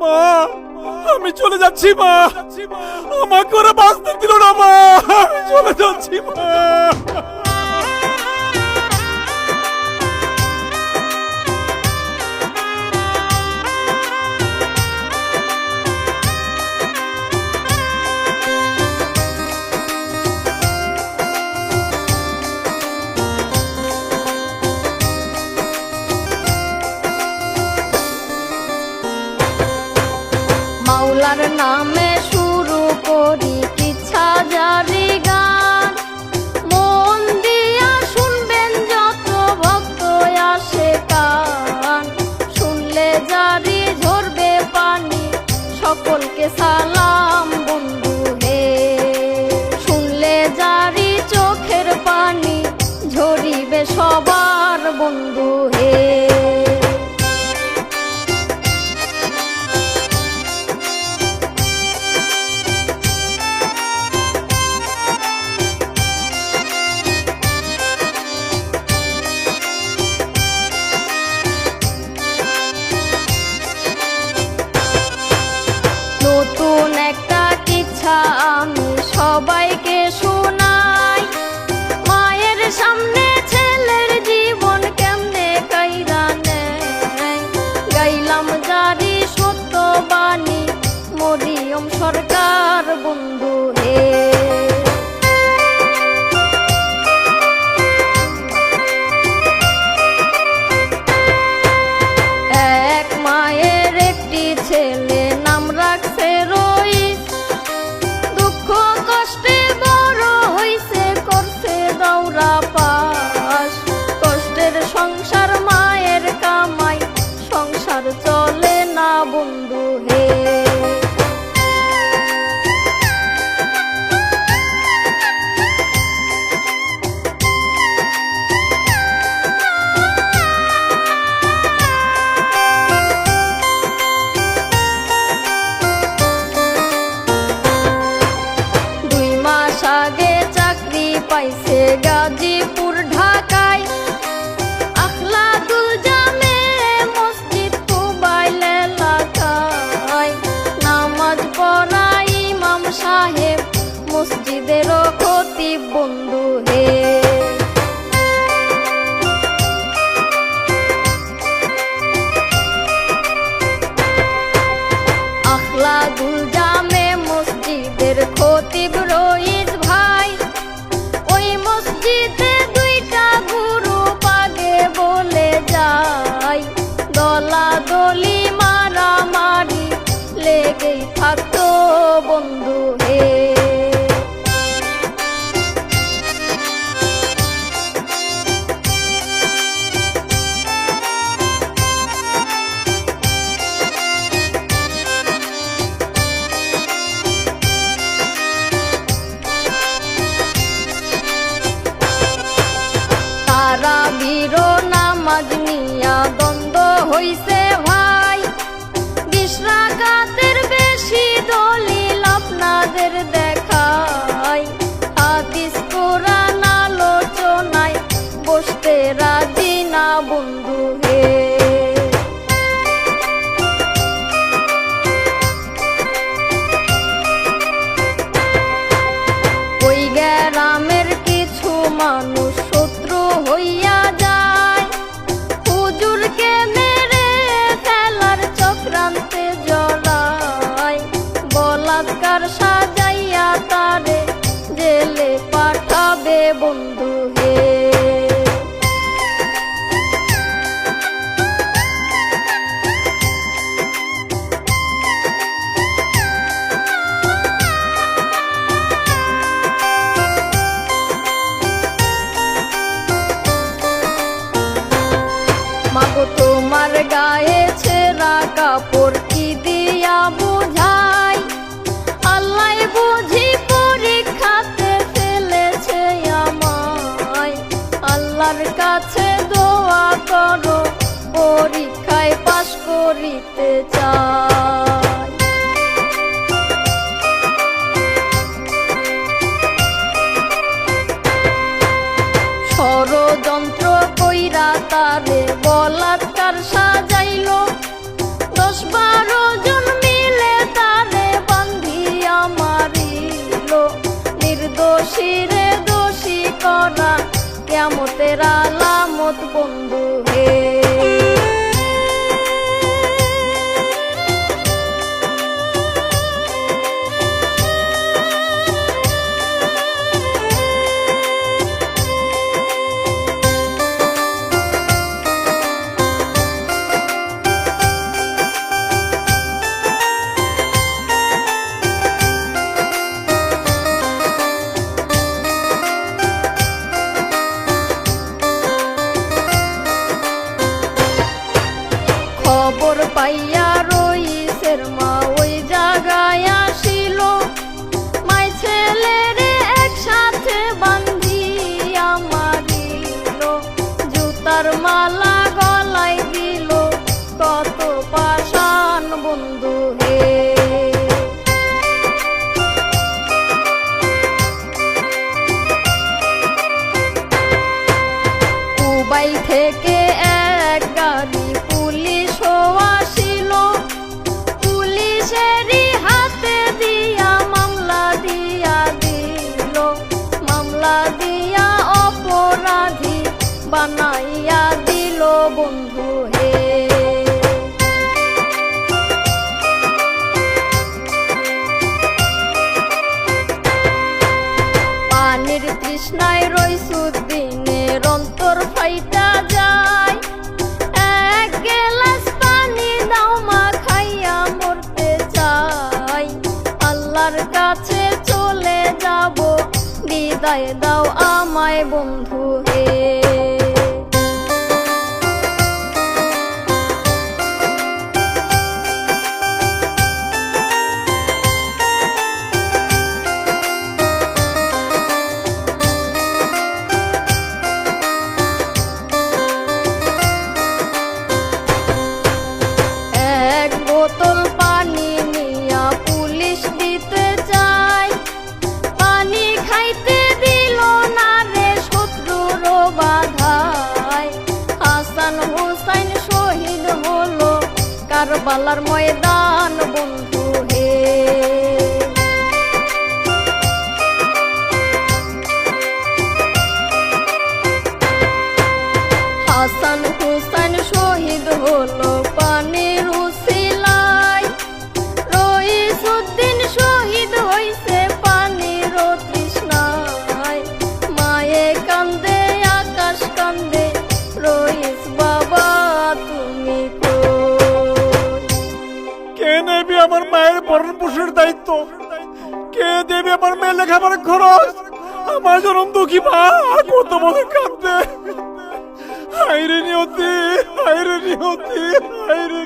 মা, আমি চলে যাচ্ছি মা। আমাকে করে বাঁচতে দিল না মা। আমি চলে যাচ্ছি মা। মাওলার নামে শুরু করি কি ছাজারি গান। মন দিয়া শুনবেন যত ভক্ত আসে কান শুনলে জারি ঝরবে পানি, সকলকে সার সরকার বন্ধু হে আমাদেরও ক্ষতি বন্ধু। তোমার গায়ে ছেঁড়া কাপড়, কি দিয়া বুঝাই? আল্লাহ বুঝি পরীক্ষাতে ফেলেছে আমায়। আল্লাহর কাছে দোয়া করো, পরীক্ষায় পাশ করিতে চাই। ষড়যন্ত্র কইরা তারে বিচার সাজাইল। দশ বারো জন মিলে তারে বান্ধিয়া মারিল নির্দোষীরে দোষী করা কেমতের আলামত বন্ধু হে। 白一样 দাও আমায় বন্ধু। ভরণ পোষণের দায়িত্ব। কে দেবে আমার মেয়ে লেখাপড়ার খরচ? আমার জনম দুঃখী মা, কত বছর কাঁদবে। হাইরে নিয়তি হাইরে নিয়তি হাইরে